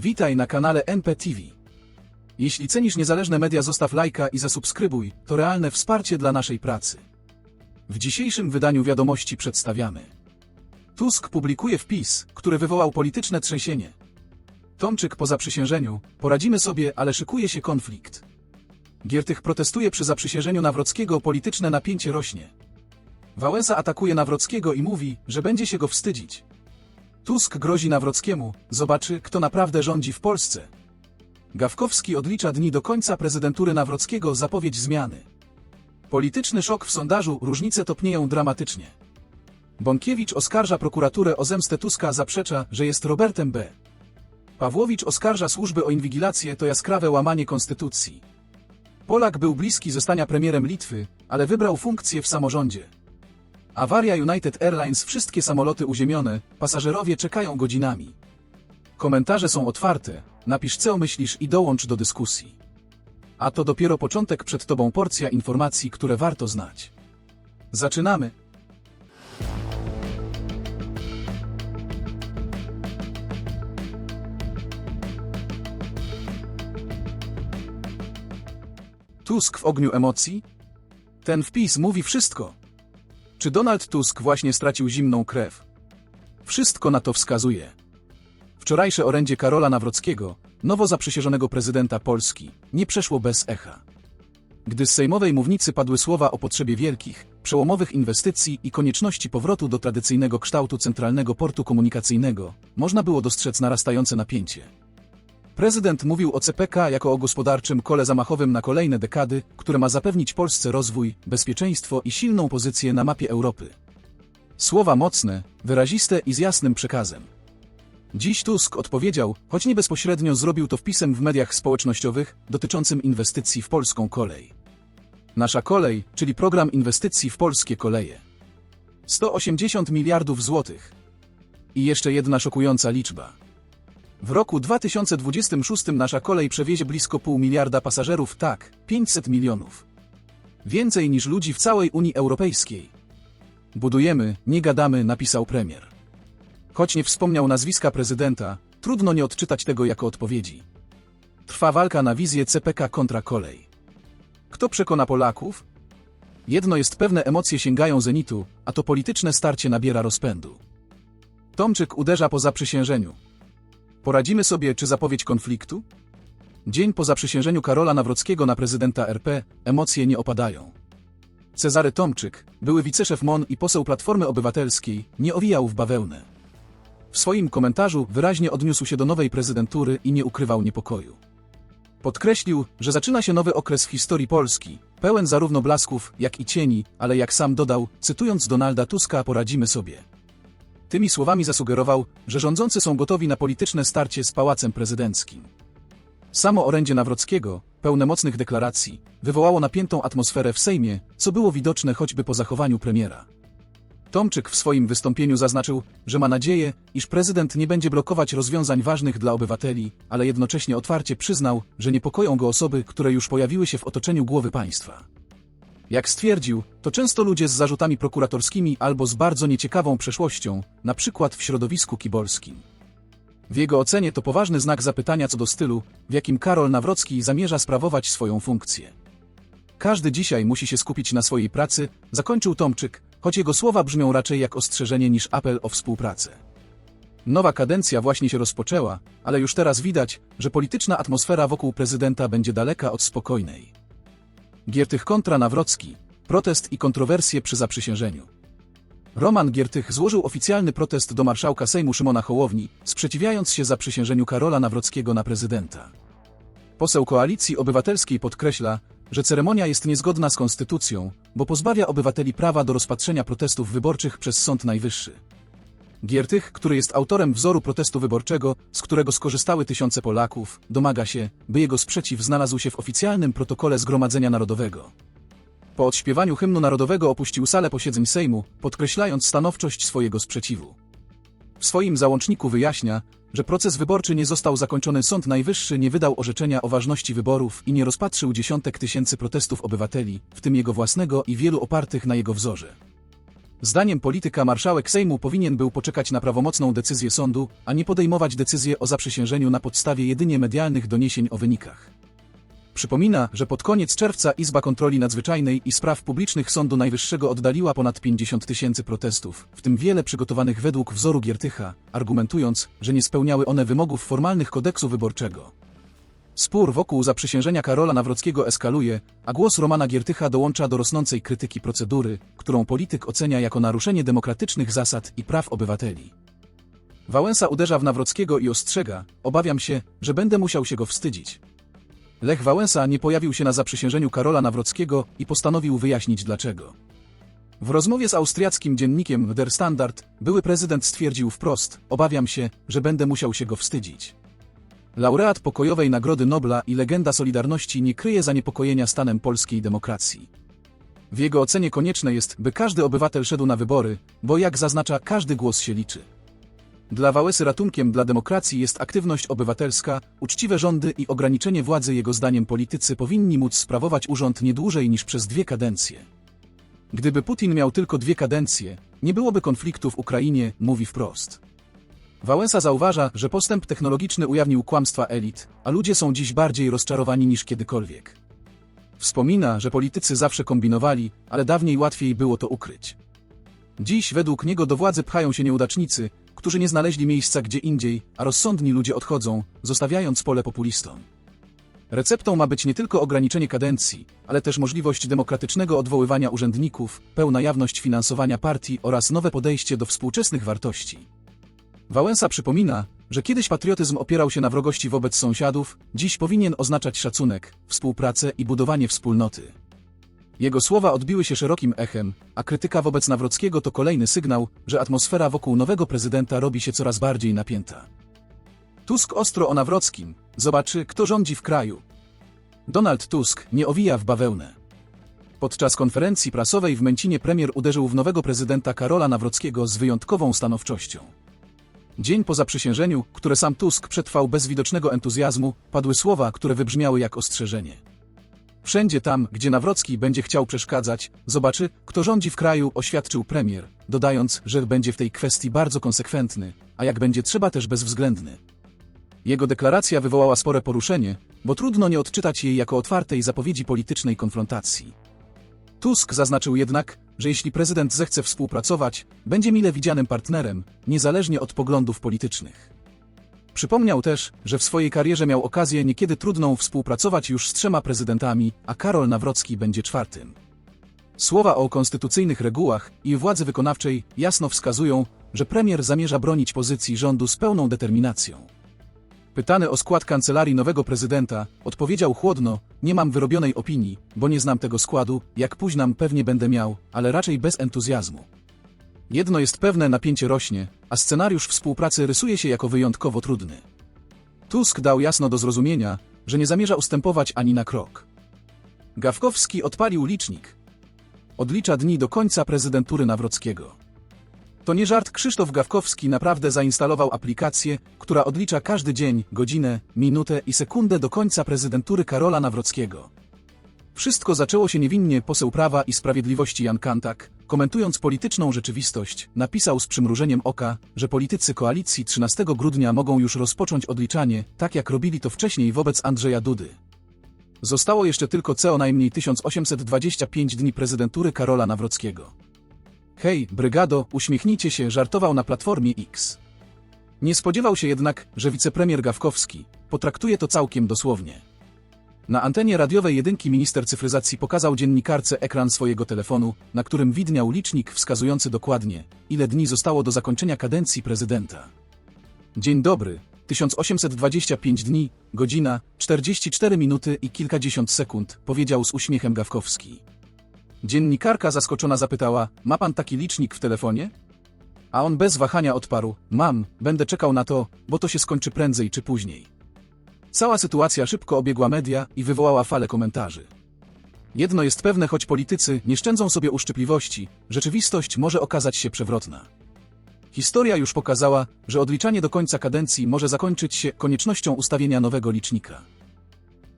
Witaj na kanale NPTV. Jeśli cenisz niezależne media, zostaw lajka i zasubskrybuj, to realne wsparcie dla naszej pracy. W dzisiejszym wydaniu wiadomości przedstawiamy. Tusk publikuje wpis, który wywołał polityczne trzęsienie. Tomczyk po zaprzysiężeniu, poradzimy sobie, ale szykuje się konflikt. Giertych protestuje przy zaprzysiężeniu Nawrockiego, polityczne napięcie rośnie. Wałęsa atakuje Nawrockiego i mówi, że będzie się go wstydzić. Tusk grozi Nawrockiemu, zobaczy, kto naprawdę rządzi w Polsce. Gawkowski odlicza dni do końca prezydentury Nawrockiego zapowiedź zmiany. Polityczny szok w sondażu, różnice topnieją dramatycznie. Bąkiewicz oskarża prokuraturę o zemstę Tuska, zaprzecza, że jest Robertem B. Pawłowicz oskarża służby o inwigilację, to jaskrawe łamanie konstytucji. Polak był bliski zostania premierem Litwy, ale wybrał funkcję w samorządzie. Awaria United Airlines, wszystkie samoloty uziemione, pasażerowie czekają godzinami. Komentarze są otwarte, napisz co myślisz i dołącz do dyskusji. A to dopiero początek przed tobą porcja informacji, które warto znać. Zaczynamy. Tusk w ogniu emocji? Ten wpis mówi wszystko. Czy Donald Tusk właśnie stracił zimną krew? Wszystko na to wskazuje. Wczorajsze orędzie Karola Nawrockiego, nowo zaprzysiężonego prezydenta Polski, nie przeszło bez echa. Gdy z sejmowej mównicy padły słowa o potrzebie wielkich, przełomowych inwestycji i konieczności powrotu do tradycyjnego kształtu centralnego portu komunikacyjnego, można było dostrzec narastające napięcie. Prezydent mówił o CPK jako o gospodarczym kole zamachowym na kolejne dekady, które ma zapewnić Polsce rozwój, bezpieczeństwo i silną pozycję na mapie Europy. Słowa mocne, wyraziste i z jasnym przekazem. Dziś Tusk odpowiedział, choć nie bezpośrednio zrobił to wpisem w mediach społecznościowych dotyczącym inwestycji w polską kolej. Nasza kolej, czyli program inwestycji w polskie koleje. 180 miliardów złotych. I jeszcze jedna szokująca liczba. W roku 2026 nasza kolej przewiezie blisko pół miliarda pasażerów, tak, 500 milionów. Więcej niż ludzi w całej Unii Europejskiej. Budujemy, nie gadamy, napisał premier. Choć nie wspomniał nazwiska prezydenta, trudno nie odczytać tego jako odpowiedzi. Trwa walka na wizję CPK kontra kolej. Kto przekona Polaków? Jedno jest pewne, emocje sięgają zenitu, a to polityczne starcie nabiera rozpędu. Tomczyk uderza po zaprzysiężeniu. Poradzimy sobie, czy zapowiedź konfliktu? Dzień po zaprzysiężeniu Karola Nawrockiego na prezydenta RP, emocje nie opadają. Cezary Tomczyk, były wiceszef MON i poseł Platformy Obywatelskiej, nie owijał w bawełnę. W swoim komentarzu wyraźnie odniósł się do nowej prezydentury i nie ukrywał niepokoju. Podkreślił, że zaczyna się nowy okres w historii Polski, pełen zarówno blasków, jak i cieni, ale jak sam dodał, cytując Donalda Tuska, poradzimy sobie. Tymi słowami zasugerował, że rządzący są gotowi na polityczne starcie z Pałacem Prezydenckim. Samo orędzie Nawrockiego, pełne mocnych deklaracji, wywołało napiętą atmosferę w Sejmie, co było widoczne choćby po zachowaniu premiera. Tomczyk w swoim wystąpieniu zaznaczył, że ma nadzieję, iż prezydent nie będzie blokować rozwiązań ważnych dla obywateli, ale jednocześnie otwarcie przyznał, że niepokoją go osoby, które już pojawiły się w otoczeniu głowy państwa. Jak stwierdził, to często ludzie z zarzutami prokuratorskimi albo z bardzo nieciekawą przeszłością, na przykład w środowisku kibolskim. W jego ocenie to poważny znak zapytania co do stylu, w jakim Karol Nawrocki zamierza sprawować swoją funkcję. Każdy dzisiaj musi się skupić na swojej pracy, zakończył Tomczyk, choć jego słowa brzmią raczej jak ostrzeżenie niż apel o współpracę. Nowa kadencja właśnie się rozpoczęła, ale już teraz widać, że polityczna atmosfera wokół prezydenta będzie daleka od spokojnej. Giertych kontra Nawrocki, protest i kontrowersje przy zaprzysiężeniu. Roman Giertych złożył oficjalny protest do marszałka Sejmu Szymona Hołowni, sprzeciwiając się zaprzysiężeniu Karola Nawrockiego na prezydenta. Poseł Koalicji Obywatelskiej podkreśla, że ceremonia jest niezgodna z konstytucją, bo pozbawia obywateli prawa do rozpatrzenia protestów wyborczych przez Sąd Najwyższy. Giertych, który jest autorem wzoru protestu wyborczego, z którego skorzystały tysiące Polaków, domaga się, by jego sprzeciw znalazł się w oficjalnym protokole Zgromadzenia Narodowego. Po odśpiewaniu hymnu narodowego opuścił salę posiedzeń Sejmu, podkreślając stanowczość swojego sprzeciwu. W swoim załączniku wyjaśnia, że proces wyborczy nie został zakończony, Sąd Najwyższy nie wydał orzeczenia o ważności wyborów i nie rozpatrzył dziesiątek tysięcy protestów obywateli, w tym jego własnego i wielu opartych na jego wzorze. Zdaniem polityka marszałek Sejmu powinien był poczekać na prawomocną decyzję sądu, a nie podejmować decyzję o zaprzysiężeniu na podstawie jedynie medialnych doniesień o wynikach. Przypomina, że pod koniec czerwca Izba Kontroli Nadzwyczajnej i Spraw Publicznych Sądu Najwyższego oddaliła ponad 50 tysięcy protestów, w tym wiele przygotowanych według wzoru Giertycha, argumentując, że nie spełniały one wymogów formalnych kodeksu wyborczego. Spór wokół zaprzysiężenia Karola Nawrockiego eskaluje, a głos Romana Giertycha dołącza do rosnącej krytyki procedury, którą polityk ocenia jako naruszenie demokratycznych zasad i praw obywateli. Wałęsa uderza w Nawrockiego i ostrzega, obawiam się, że będę musiał się go wstydzić. Lech Wałęsa nie pojawił się na zaprzysiężeniu Karola Nawrockiego i postanowił wyjaśnić dlaczego. W rozmowie z austriackim dziennikiem Der Standard były prezydent stwierdził wprost: Obawiam się, że będę musiał się go wstydzić. Laureat pokojowej Nagrody Nobla i legenda Solidarności nie kryje zaniepokojenia stanem polskiej demokracji. W jego ocenie konieczne jest, by każdy obywatel szedł na wybory, bo jak zaznacza, każdy głos się liczy. Dla Wałęsy ratunkiem dla demokracji jest aktywność obywatelska, uczciwe rządy i ograniczenie władzy jego zdaniem politycy powinni móc sprawować urząd nie dłużej niż przez dwie kadencje. Gdyby Putin miał tylko dwie kadencje, nie byłoby konfliktu w Ukrainie, mówi wprost. Wałęsa zauważa, że postęp technologiczny ujawnił kłamstwa elit, a ludzie są dziś bardziej rozczarowani niż kiedykolwiek. Wspomina, że politycy zawsze kombinowali, ale dawniej łatwiej było to ukryć. Dziś według niego do władzy pchają się nieudacznicy, którzy nie znaleźli miejsca gdzie indziej, a rozsądni ludzie odchodzą, zostawiając pole populistom. Receptą ma być nie tylko ograniczenie kadencji, ale też możliwość demokratycznego odwoływania urzędników, pełna jawność finansowania partii oraz nowe podejście do współczesnych wartości. Wałęsa przypomina, że kiedyś patriotyzm opierał się na wrogości wobec sąsiadów, dziś powinien oznaczać szacunek, współpracę i budowanie wspólnoty. Jego słowa odbiły się szerokim echem, a krytyka wobec Nawrockiego to kolejny sygnał, że atmosfera wokół nowego prezydenta robi się coraz bardziej napięta. Tusk ostro o Nawrockim, zobaczy, kto rządzi w kraju. Donald Tusk nie owija w bawełnę. Podczas konferencji prasowej w Męcinie premier uderzył w nowego prezydenta Karola Nawrockiego z wyjątkową stanowczością. Dzień po zaprzysiężeniu, które sam Tusk przetrwał bez widocznego entuzjazmu, padły słowa, które wybrzmiały jak ostrzeżenie. Wszędzie tam, gdzie Nawrocki będzie chciał przeszkadzać, zobaczy, kto rządzi w kraju, oświadczył premier, dodając, że będzie w tej kwestii bardzo konsekwentny, a jak będzie trzeba też bezwzględny. Jego deklaracja wywołała spore poruszenie, bo trudno nie odczytać jej jako otwartej zapowiedzi politycznej konfrontacji. Tusk zaznaczył jednak, że jeśli prezydent zechce współpracować, będzie mile widzianym partnerem, niezależnie od poglądów politycznych. Przypomniał też, że w swojej karierze miał okazję niekiedy trudną współpracować już z trzema prezydentami, a Karol Nawrocki będzie czwartym. Słowa o konstytucyjnych regułach i władzy wykonawczej jasno wskazują, że premier zamierza bronić pozycji rządu z pełną determinacją. Pytany o skład kancelarii nowego prezydenta, odpowiedział chłodno: Nie mam wyrobionej opinii, bo nie znam tego składu, jak później pewnie będę miał, ale raczej bez entuzjazmu. Jedno jest pewne, napięcie rośnie, a scenariusz współpracy rysuje się jako wyjątkowo trudny. Tusk dał jasno do zrozumienia, że nie zamierza ustępować ani na krok. Gawkowski odpalił licznik. Odlicza dni do końca prezydentury Nawrockiego. To nie żart, Krzysztof Gawkowski naprawdę zainstalował aplikację, która odlicza każdy dzień, godzinę, minutę i sekundę do końca prezydentury Karola Nawrockiego. Wszystko zaczęło się niewinnie poseł Prawa i Sprawiedliwości Jan Kantak, komentując polityczną rzeczywistość, napisał z przymrużeniem oka, że politycy koalicji 13 grudnia mogą już rozpocząć odliczanie, tak jak robili to wcześniej wobec Andrzeja Dudy. Zostało jeszcze tylko co najmniej 1825 dni prezydentury Karola Nawrockiego. Hej, brygado, uśmiechnijcie się, żartował na Platformie X. Nie spodziewał się jednak, że wicepremier Gawkowski potraktuje to całkiem dosłownie. Na antenie radiowej jedynki minister cyfryzacji pokazał dziennikarce ekran swojego telefonu, na którym widniał licznik wskazujący dokładnie, ile dni zostało do zakończenia kadencji prezydenta. Dzień dobry, 1825 dni, godzina, 44 minuty i kilkadziesiąt sekund, powiedział z uśmiechem Gawkowski. Dziennikarka zaskoczona zapytała, ma pan taki licznik w telefonie? A on bez wahania odparł, mam, będę czekał na to, bo to się skończy prędzej czy później. Cała sytuacja szybko obiegła media i wywołała falę komentarzy. Jedno jest pewne, choć politycy nie szczędzą sobie uszczypliwości, rzeczywistość może okazać się przewrotna. Historia już pokazała, że odliczanie do końca kadencji może zakończyć się koniecznością ustawienia nowego licznika.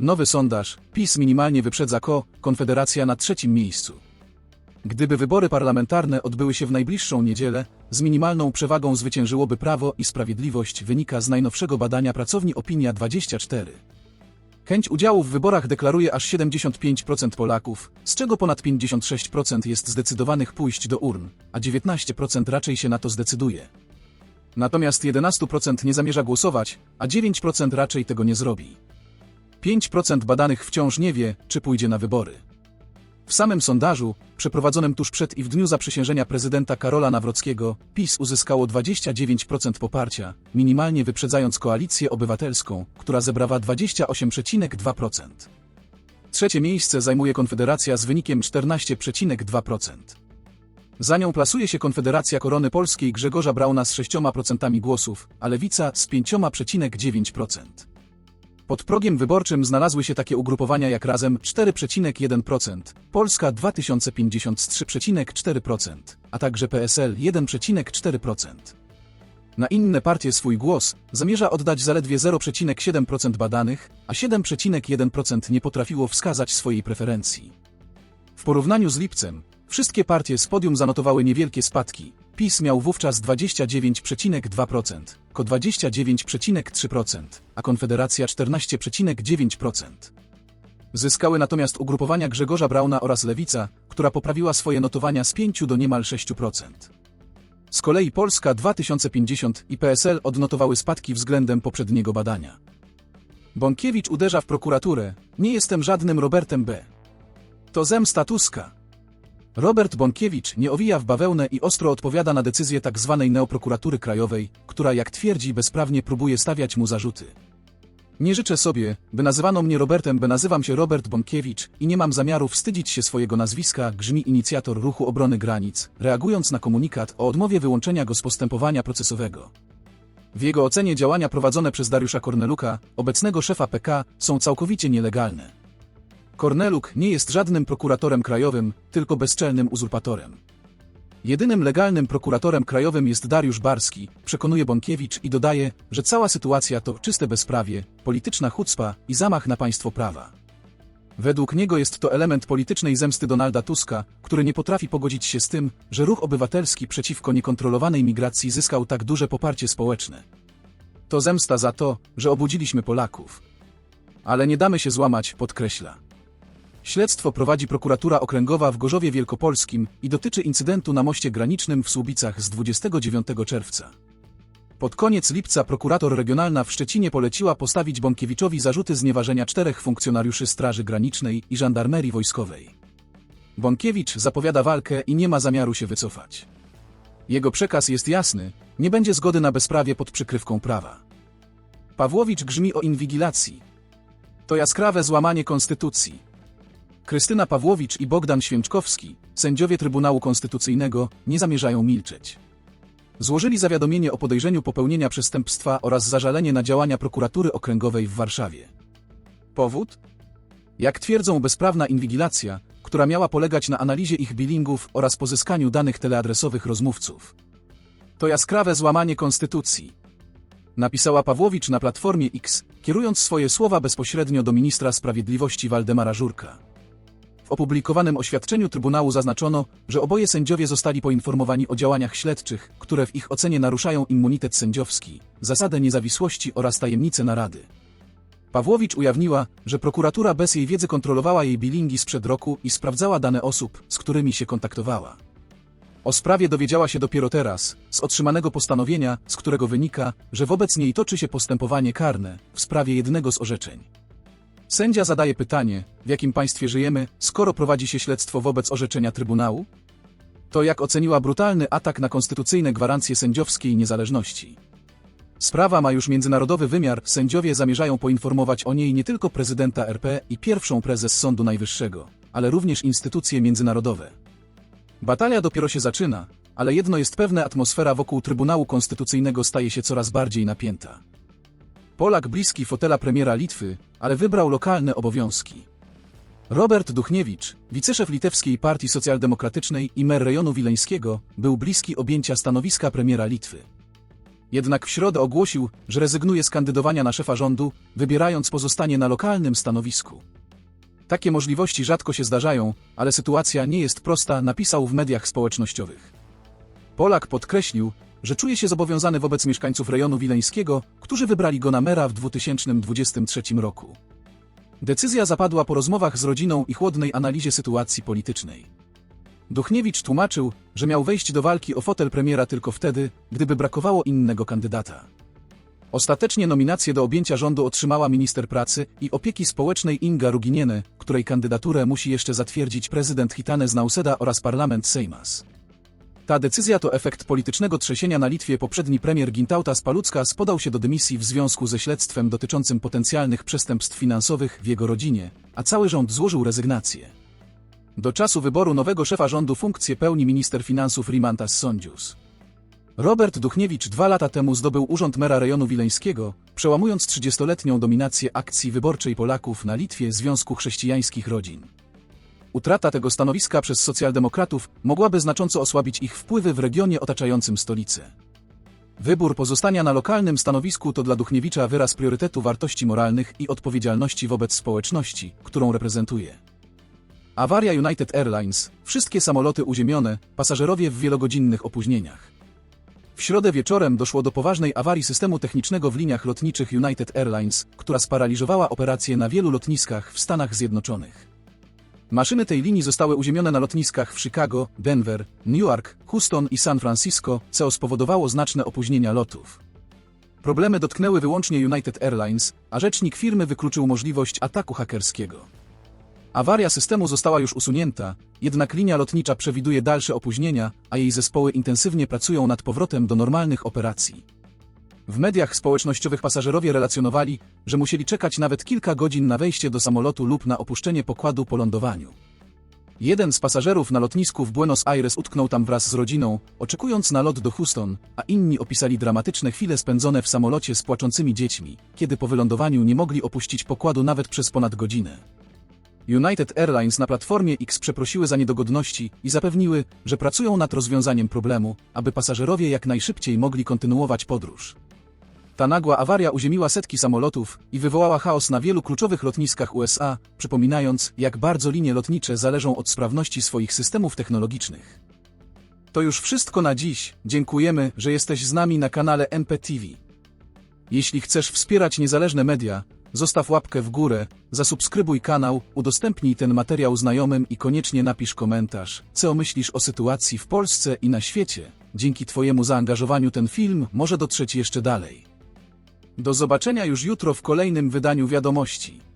Nowy sondaż, PiS minimalnie wyprzedza KO, Konfederacja na trzecim miejscu. Gdyby wybory parlamentarne odbyły się w najbliższą niedzielę, z minimalną przewagą zwyciężyłoby Prawo i Sprawiedliwość wynika z najnowszego badania pracowni Opinia 24. Chęć udziału w wyborach deklaruje aż 75% Polaków, z czego ponad 56% jest zdecydowanych pójść do urn, a 19% raczej się na to zdecyduje. Natomiast 11% nie zamierza głosować, a 9% raczej tego nie zrobi. 5% badanych wciąż nie wie, czy pójdzie na wybory. W samym sondażu, przeprowadzonym tuż przed i w dniu zaprzysiężenia prezydenta Karola Nawrockiego, PiS uzyskało 29% poparcia, minimalnie wyprzedzając koalicję obywatelską, która zebrała 28,2%. Trzecie miejsce zajmuje Konfederacja z wynikiem 14,2%. Za nią plasuje się Konfederacja Korony Polskiej Grzegorza Brauna z 6% głosów, a Lewica z 5,9%. Pod progiem wyborczym znalazły się takie ugrupowania jak Razem 4,1%, Polska 2050 z 3,4%, a także PSL 1,4%. Na inne partie swój głos zamierza oddać zaledwie 0,7% badanych, a 7,1% nie potrafiło wskazać swojej preferencji. W porównaniu z lipcem, wszystkie partie z podium zanotowały niewielkie spadki. PiS miał wówczas 29,2%, KO 29,3%, a Konfederacja 14,9%. Zyskały natomiast ugrupowania Grzegorza Brauna oraz Lewica, która poprawiła swoje notowania z 5 do niemal 6%. Z kolei Polska 2050 i PSL odnotowały spadki względem poprzedniego badania. Bąkiewicz uderza w prokuraturę, nie jestem żadnym Robertem B. To zemsta Tuska. Robert Bąkiewicz nie owija w bawełnę i ostro odpowiada na decyzję tzw. neoprokuratury krajowej, która jak twierdzi bezprawnie próbuje stawiać mu zarzuty. Nie życzę sobie, by nazywano mnie Robertem, by nazywam się Robert Bąkiewicz i nie mam zamiaru wstydzić się swojego nazwiska, grzmi inicjator ruchu obrony granic, reagując na komunikat o odmowie wyłączenia go z postępowania procesowego. W jego ocenie działania prowadzone przez Dariusza Korneluka, obecnego szefa PK, są całkowicie nielegalne. Korneluk nie jest żadnym prokuratorem krajowym, tylko bezczelnym uzurpatorem. Jedynym legalnym prokuratorem krajowym jest Dariusz Barski, przekonuje Bąkiewicz i dodaje, że cała sytuacja to czyste bezprawie, polityczna chucpa i zamach na państwo prawa. Według niego jest to element politycznej zemsty Donalda Tuska, który nie potrafi pogodzić się z tym, że ruch obywatelski przeciwko niekontrolowanej migracji zyskał tak duże poparcie społeczne. To zemsta za to, że obudziliśmy Polaków. Ale nie damy się złamać, podkreśla. Śledztwo prowadzi prokuratura okręgowa w Gorzowie Wielkopolskim i dotyczy incydentu na moście granicznym w Słubicach z 29 czerwca. Pod koniec lipca prokurator regionalna w Szczecinie poleciła postawić Bąkiewiczowi zarzuty znieważenia czterech funkcjonariuszy Straży Granicznej i Żandarmerii Wojskowej. Bąkiewicz zapowiada walkę i nie ma zamiaru się wycofać. Jego przekaz jest jasny, nie będzie zgody na bezprawie pod przykrywką prawa. Pawłowicz grzmi o inwigilacji. To jaskrawe złamanie konstytucji. Krystyna Pawłowicz i Bogdan Święczkowski, sędziowie Trybunału Konstytucyjnego, nie zamierzają milczeć. Złożyli zawiadomienie o podejrzeniu popełnienia przestępstwa oraz zażalenie na działania prokuratury okręgowej w Warszawie. Powód? Jak twierdzą bezprawna inwigilacja, która miała polegać na analizie ich billingów oraz pozyskaniu danych teleadresowych rozmówców. To jaskrawe złamanie konstytucji. Napisała Pawłowicz na Platformie X, kierując swoje słowa bezpośrednio do ministra sprawiedliwości Waldemara Żurka. W opublikowanym oświadczeniu Trybunału zaznaczono, że oboje sędziowie zostali poinformowani o działaniach śledczych, które w ich ocenie naruszają immunitet sędziowski, zasadę niezawisłości oraz tajemnicę narady. Pawłowicz ujawniła, że prokuratura bez jej wiedzy kontrolowała jej bilingi sprzed roku i sprawdzała dane osób, z którymi się kontaktowała. O sprawie dowiedziała się dopiero teraz, z otrzymanego postanowienia, z którego wynika, że wobec niej toczy się postępowanie karne w sprawie jednego z orzeczeń. Sędzia zadaje pytanie, w jakim państwie żyjemy, skoro prowadzi się śledztwo wobec orzeczenia Trybunału? To jak oceniła brutalny atak na konstytucyjne gwarancje sędziowskiej niezależności. Sprawa ma już międzynarodowy wymiar, sędziowie zamierzają poinformować o niej nie tylko prezydenta RP i pierwszą prezes Sądu Najwyższego, ale również instytucje międzynarodowe. Batalia dopiero się zaczyna, ale jedno jest pewne atmosfera wokół Trybunału Konstytucyjnego staje się coraz bardziej napięta. Polak bliski fotela premiera Litwy, ale wybrał lokalne obowiązki. Robert Duchniewicz, wiceszef litewskiej partii socjaldemokratycznej i mer rejonu wileńskiego, był bliski objęcia stanowiska premiera Litwy. Jednak w środę ogłosił, że rezygnuje z kandydowania na szefa rządu, wybierając pozostanie na lokalnym stanowisku. Takie możliwości rzadko się zdarzają, ale sytuacja nie jest prosta, napisał w mediach społecznościowych. Polak podkreślił, że czuje się zobowiązany wobec mieszkańców rejonu wileńskiego, którzy wybrali go na mera w 2023 roku. Decyzja zapadła po rozmowach z rodziną i chłodnej analizie sytuacji politycznej. Duchniewicz tłumaczył, że miał wejść do walki o fotel premiera tylko wtedy, gdyby brakowało innego kandydata. Ostatecznie nominację do objęcia rządu otrzymała minister pracy i opieki społecznej Inga Ruginiene, której kandydaturę musi jeszcze zatwierdzić prezydent Hitanes Nauseda oraz parlament Seimas. Ta decyzja to efekt politycznego trzęsienia na Litwie. Poprzedni premier Gintautas Paluckas podał się do dymisji w związku ze śledztwem dotyczącym potencjalnych przestępstw finansowych w jego rodzinie, a cały rząd złożył rezygnację. Do czasu wyboru nowego szefa rządu funkcję pełni minister finansów Rimantas Sondzius. Robert Duchniewicz dwa lata temu zdobył urząd mera rejonu wileńskiego, przełamując 30-letnią dominację akcji wyborczej Polaków na Litwie Związku Chrześcijańskich Rodzin. Utrata tego stanowiska przez socjaldemokratów mogłaby znacząco osłabić ich wpływy w regionie otaczającym stolicę. Wybór pozostania na lokalnym stanowisku to dla Duchniewicza wyraz priorytetu wartości moralnych i odpowiedzialności wobec społeczności, którą reprezentuje. Awaria United Airlines, wszystkie samoloty uziemione, pasażerowie w wielogodzinnych opóźnieniach. W środę wieczorem doszło do poważnej awarii systemu technicznego w liniach lotniczych United Airlines, która sparaliżowała operacje na wielu lotniskach w Stanach Zjednoczonych. Maszyny tej linii zostały uziemione na lotniskach w Chicago, Denver, Newark, Houston i San Francisco, co spowodowało znaczne opóźnienia lotów. Problemy dotknęły wyłącznie United Airlines, a rzecznik firmy wykluczył możliwość ataku hakerskiego. Awaria systemu została już usunięta, jednak linia lotnicza przewiduje dalsze opóźnienia, a jej zespoły intensywnie pracują nad powrotem do normalnych operacji. W mediach społecznościowych pasażerowie relacjonowali, że musieli czekać nawet kilka godzin na wejście do samolotu lub na opuszczenie pokładu po lądowaniu. Jeden z pasażerów na lotnisku w Buenos Aires utknął tam wraz z rodziną, oczekując na lot do Houston, a inni opisali dramatyczne chwile spędzone w samolocie z płaczącymi dziećmi, kiedy po wylądowaniu nie mogli opuścić pokładu nawet przez ponad godzinę. United Airlines na platformie X przeprosiły za niedogodności i zapewniły, że pracują nad rozwiązaniem problemu, aby pasażerowie jak najszybciej mogli kontynuować podróż. Ta nagła awaria uziemiła setki samolotów i wywołała chaos na wielu kluczowych lotniskach USA, przypominając, jak bardzo linie lotnicze zależą od sprawności swoich systemów technologicznych. To już wszystko na dziś. Dziękujemy, że jesteś z nami na kanale MPTV. Jeśli chcesz wspierać niezależne media, zostaw łapkę w górę, zasubskrybuj kanał, udostępnij ten materiał znajomym i koniecznie napisz komentarz, co myślisz o sytuacji w Polsce i na świecie. Dzięki Twojemu zaangażowaniu ten film może dotrzeć jeszcze dalej. Do zobaczenia już jutro w kolejnym wydaniu wiadomości.